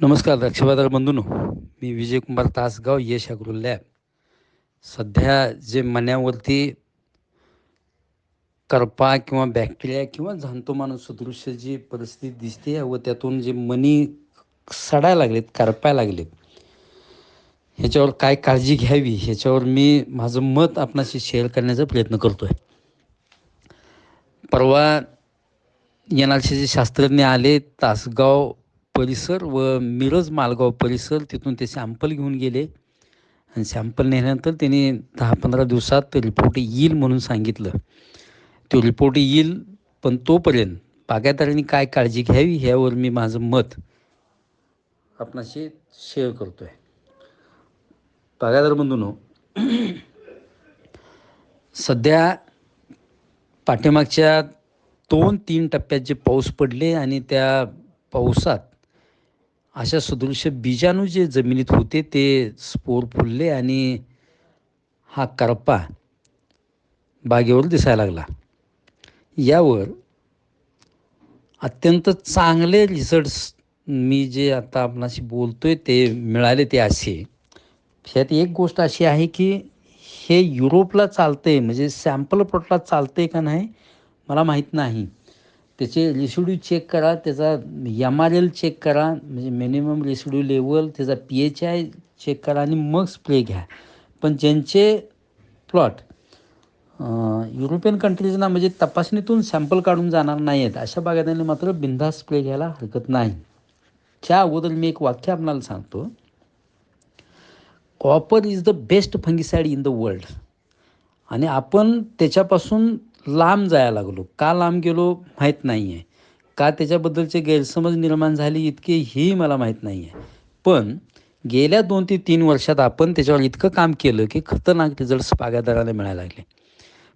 नमस्कार द्राक्षबाजार बंधूनो मी विजयकुमार तासगाव यश अग्रो लॅब. सध्या जे मण्यावरती करपा किंवा बॅक्टेरिया किंवा माणूस सदृश्य जी परिस्थिती दिसते व त्यातून जे मनी सडायला लागलेत करपायला लागलेत ह्याच्यावर काय काळजी घ्यावी ह्याच्यावर मी माझं मत आपणाशी शेअर करण्याचा प्रयत्न करतो आहे परवा एन आर सीचे शास्त्रज्ञ आले तासगाव परिसर व मिरज मालगाव परिसर तिथून ते सॅम्पल घेऊन गेले. आणि सॅम्पल नेल्यानंतर त्यांनी दहा पंधरा दिवसात रिपोर्ट येईल म्हणून सांगितलं. तो रिपोर्ट येईल पण तोपर्यंत बागायतदारांनी काय काळजी घ्यावी ह्यावर मी माझं मत आपणाशी शेअर करतो आहे बागायतदार बंधूनो सध्या पाठीमागच्या दोन तीन टप्प्यात जे पाऊस पडले आणि त्या पावसात अशा सदृश बीजाणू जे जमिनीत होते ते स्पोर फुलले आणि हा करपा बागेवर दिसायला लागला. यावर अत्यंत चांगले रिझल्ट्स मी जे आता आपणाशी बोलतोय ते मिळाले ते असे. ह्यात एक गोष्ट अशी आहे की हे युरोपला चालतंय म्हणजे सॅम्पल प्लॉटला चालतंय का नाही मला माहीत नाही. त्याचे रिसिड्यू चेक करा त्याचा एम आर एल चेक करा म्हणजे मिनिमम रेसिड्यू लेवल त्याचा पी एच आय चेक करा आणि मग स्प्रे घ्या. पण ज्यांचे प्लॉट युरोपियन कंट्रीजना म्हणजे तपासणीतून सॅम्पल काढून जाणार नाही आहेत अशा बागायतांनी मात्र बिंदा स्प्रे घ्यायला हरकत नाही. त्या अगोदर मी एक वाक्य आपणाला सांगतो. Copper is the best fungicide in the world. आणि आपण त्याच्यापासून लांब जायला लागलो. का लांब गेलो माहीत नाही आहे का त्याच्याबद्दलचे गैरसमज निर्माण झाले इतके ही मला माहीत नाही आहे पण गेल्या दोन ते तीन वर्षात आपण त्याच्यावर इतकं काम केलं की खतरनाक रिझल्ट्स बागायतदाराला मिळायला लागले.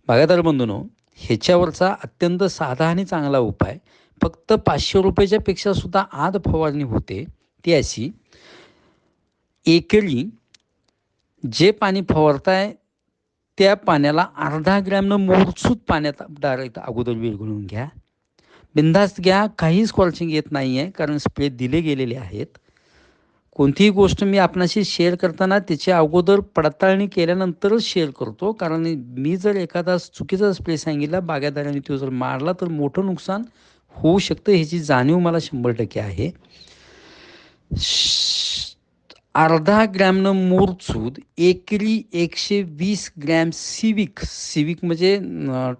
बागायतदार बंधूनो ह्याच्यावरचा अत्यंत साधा आणि चांगला उपाय फक्त पाचशे रुपयाच्या पेक्षा सुद्धा आत फवारणी होते ती अशी एकरी जे पाणी फवारताय त्या पाण्याला अर्धा ग्रॅमनं मोरसूत पाण्यात डायरेक्ट अगोदर विरघळून घ्या. बिंदास्त घ्या काही स्कॉलचिंग येत नाही आहे कारण स्प्रे दिले गेलेले आहेत. कोणतीही गोष्ट मी आपणाशी शेअर करताना त्याची अगोदर पडताळणी केल्यानंतरच शेअर करतो कारण मी जर एखादा चुकीचा स्प्रे सांगितला बागायतदारांनी तो जर मारला तर मोठं नुकसान होऊ शकतं ह्याची जाणीव मला शंभर टक्के आहे. अर्धा ग्रॅमनं मोरचूद एकरी एकशे वीस ग्रॅम सिविक. सिविक म्हणजे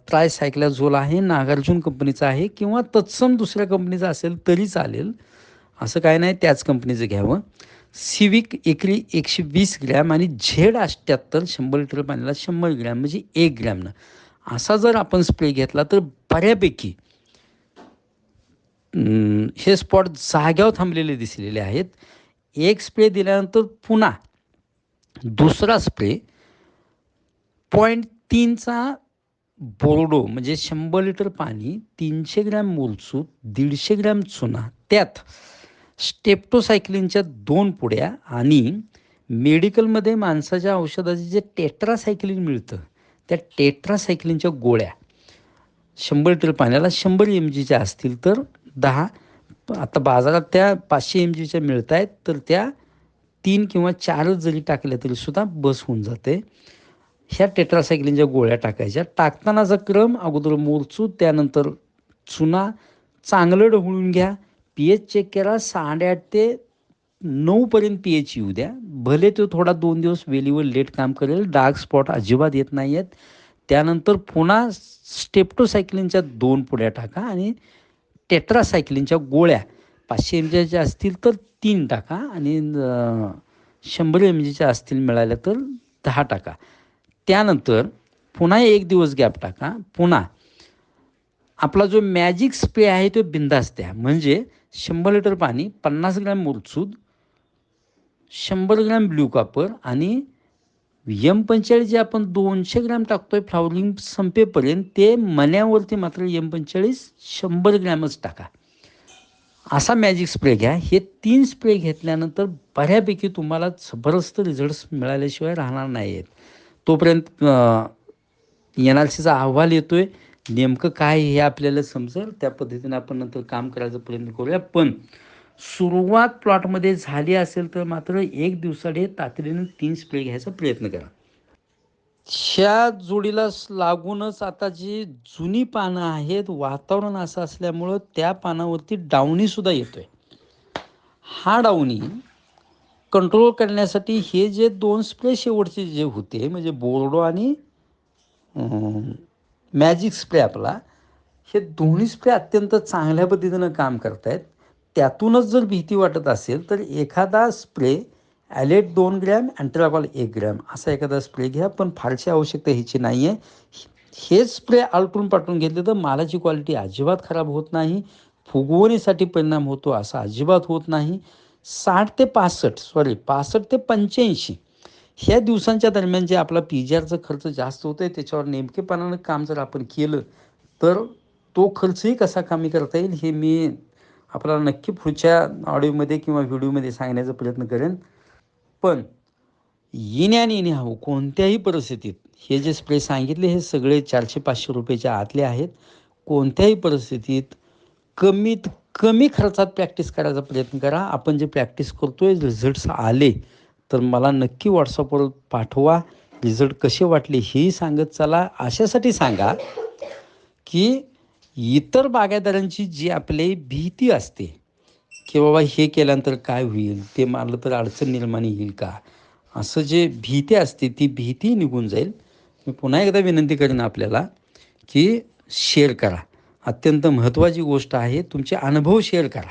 ट्रायसायक्लाझोल आहे नागार्जुन कंपनीचा आहे किंवा तत्सम दुसऱ्या कंपनीचा असेल तरी चालेल. असं काय नाही त्याच कंपनीचं घ्यावं. सिविक एकरी एकशे वीस ग्रॅम आणि झेड अष्ट्याहत्तर शंभर लिटर पाण्याला शंभर ग्रॅम म्हणजे एक ग्रॅमनं. असा जर आपण स्प्रे घेतला तर बऱ्यापैकी हे स्पॉट जाग्यावर थांबलेले दिसलेले आहेत. एक स्प्रे दिल्यानंतर पुन्हा दुसरा स्प्रे पॉईंट तीनचा बोर्डो म्हणजे शंभर लिटर पाणी तीनशे ग्रॅम मोलसूत दीडशे ग्रॅम चुना त्यात स्टेप्टोसायक्लिनच्या दोन पुड्या आणि मेडिकलमध्ये माणसाच्या औषधाचे जे टेट्रासायक्लिन मिळतं त्या टेट्रासायक्लिनच्या गोळ्या. शंभर लिटर पाण्याला शंभर एम जीच्या असतील तर दहा आता बाजारात त्या पाचशे एम जीच्या मिळत आहेत तर त्या तीन किंवा चारच जरी टाकल्या तरी सुद्धा बस होऊन जाते. ह्या टेट्रासायक्लिनच्या गोळ्या टाकायच्या. टाकतानाचा क्रम अगोदर मोरचू त्यानंतर चुना चांगलं ढवळून घ्या. पी एच चेक करा साडेआठ ते नऊपर्यंत पी एच येऊ द्या. भले तो थोडा दोन दिवस वेलीवर लेट काम करेल डार्क स्पॉट अजिबात येत नाही आहेत त्यानंतर पुन्हा स्टेप्टोसायक्लिनच्या दोन पुड्या टाका आणि टेट्रासायक्लिनच्या गोळ्या पाचशे एम जीच्या असतील तर तीन टाका आणि शंभर एम जीच्या असतील मिळाल्या तर दहा टाका. त्यानंतर पुन्हा एक दिवस गॅप टाका. पुन्हा आपला जो मॅजिक स्प्रे आहे तो बिंदास द्या. म्हणजे शंभर लिटर पाणी पन्नास ग्रॅम मुरचूद शंभर ग्रॅम ब्ल्यू कापर आणि एम पंचेचाळीस जे आपण दोनशे ग्रॅम टाकतोय फ्लावरिंग संपेपर्यंत ते मण्यावरती मात्र एम पंचेचाळीस शंभर ग्रॅमच टाका. असा मॅजिक स्प्रे घ्या. हे तीन स्प्रे घेतल्यानंतर बऱ्यापैकी तुम्हाला जबरदस्त रिझल्ट्स मिळाल्याशिवाय राहणार नाही आहेत तोपर्यंत एन आर सीचा अहवाल येतो आहे नेमकं काय हे आपल्याला समजेल. त्या पद्धतीने आपण नंतर काम करायचा प्रयत्न करूया. पण सुरुवात प्लॉटमध्ये झाली असेल तर मात्र एक दिवसाडे तातडीने तीन स्प्रे घ्यायचा प्रयत्न करा. ह्या जोडीला लागूनच आता जी जुनी पानं आहेत वातावरण असं असल्यामुळं त्या पानावरती डावणीसुद्धा सुद्धा येतोय. हा डावणी कंट्रोल करण्यासाठी हे जे दोन स्प्रे शेवटचे जे होते म्हणजे बोर्डो आणि मॅजिक स्प्रे आपला हे दोन्ही स्प्रे अत्यंत चांगल्या पद्धतीनं काम करत आहेत त्यातूनच जर भीती वाटत असेल तर एखादा स्प्रे ॲलेट दोन ग्रॅम अँट्राकॉल एक ग्रॅम असा एखादा स्प्रे घ्या. पण फारशी आवश्यकता ह्याची नाही आहे हे स्प्रे आलटून पाटून घेतले तर मालाची क्वालिटी अजिबात खराब होत नाही. फुगवणीसाठी परिणाम होतो असा अजिबात होत नाही. साठ ते पासष्ट सॉरी पासष्ट ते पंच्याऐंशी ह्या दिवसांच्या दरम्यान जे आपला पी जी आरचा खर्च जास्त होतो आहे त्याच्यावर नेमकेपणानं काम जर आपण केलं तर तो खर्चही कसा कमी करता येईल हे मी आपल्याला नक्की पुढच्या ऑडिओमध्ये किंवा व्हिडिओमध्ये सांगण्याचा प्रयत्न करेन. पण येण्याने येणे हवं कोणत्याही परिस्थितीत हे जे स्प्रे सांगितले हे सगळे चारशे पाचशे रुपयाच्या आतले आहेत. कोणत्याही परिस्थितीत कमीत कमी खर्चात प्रॅक्टिस करायचा प्रयत्न करा. आपण जे प्रॅक्टिस करतोय रिझल्ट्स आले तर मला नक्की व्हॉट्सअपवर पाठवा. रिझल्ट कसे वाटले हेही सांगत चला. अशासाठी सांगा की इतर बागायतदारांची जी आपली भीती असते की बाबा हे केल्यानंतर काय होईल? ते मारलं तर अडचण निर्माण येईल का? असं जे भीती असते ती भीती निघून जाईल. मी पुन्हा एकदा विनंती करेन आपल्याला की शेअर करा. अत्यंत महत्त्वाची गोष्ट आहे तुमचे अनुभव शेअर करा.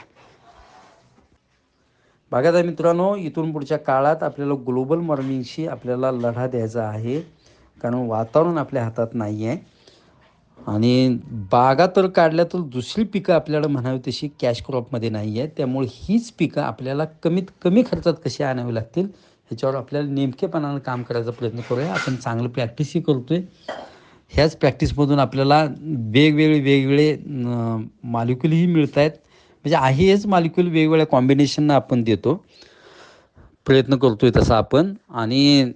बघा मित्रांनो इथून पुढच्या काळात आपल्याला ग्लोबल वॉर्मिंगशी आपल्याला लढा द्यायचा आहे कारण वातावरण आपल्या हातात नाही आहे आणि बागा तर काढल्या तर दुसरी पिकं आपल्याला म्हणावी तशी कॅश क्रॉपमध्ये नाही आहे त्यामुळे हीच पिकं आपल्याला कमीत कमी खर्चात कशी आणावी लागतील ह्याच्यावर आपल्याला नेमकेपणानं काम करायचा प्रयत्न करूया. आपण चांगलं प्रॅक्टिसही करतो आहे ह्याच प्रॅक्टिसमधून आपल्याला वेगवेगळे वेगवेगळे मालिक्युलही मिळत आहेत म्हणजे आहे हेच मालिक्युल वेगवेगळ्या कॉम्बिनेशननं आपण देतो. प्रयत्न करतो आहे तसा आपण. आणि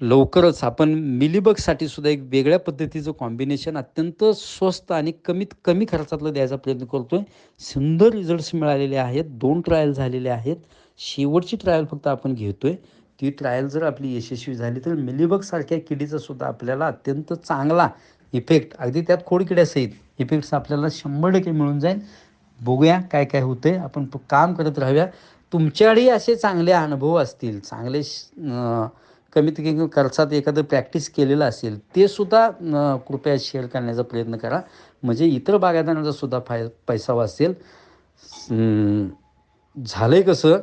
लवकरच आपण मिलीबगसाठी सुद्धा एक वेगळ्या पद्धतीचं कॉम्बिनेशन अत्यंत स्वस्त आणि कमीत कमी खर्चातलं द्यायचा प्रयत्न करतो आहे सुंदर रिझल्ट्स मिळालेले आहेत. दोन ट्रायल झालेले आहेत. शेवटची ट्रायल फक्त आपण घेतो आहे ती ट्रायल जर आपली यशस्वी झाली तर मिलीबगसारख्या किडीचा सुद्धा आपल्याला अत्यंत चांगला इफेक्ट अगदी त्यात खोडकिड्यासहित इफेक्ट्स आपल्याला शंभर टक्के मिळून जाईल. बघूया काय काय होतं आहे आपण काम करत राहूया. तुमच्याकडेही असे चांगले अनुभव असतील चांगले श- कमीत कमी खर्चात एखादं प्रॅक्टिस केलेलं असेल ते सुद्धा कृपया शेअर करण्याचा प्रयत्न करा. म्हणजे इतर बागायतदारांचा सुद्धा फाय पैसा वाचेल. झालं झालंय कसं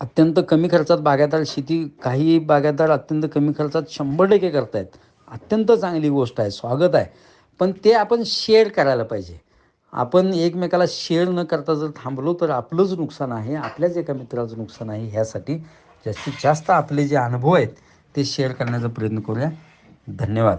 अत्यंत कमी खर्चात बागायतदार शेती काही बागायतदार अत्यंत कमी खर्चात शंभर टक्के करतायत. अत्यंत चांगली गोष्ट आहे स्वागत आहे. पण ते आपण शेअर करायला पाहिजे. आपण एकमेकाला शेअर न करता जर थांबलो तर आपलंच नुकसान आहे आपल्याच एका मित्राचं नुकसान आहे ह्यासाठी. जास्तीत जास्त आपले जे अनुभव आहेत ते शेअर करण्याचा प्रयत्न करूया. धन्यवाद.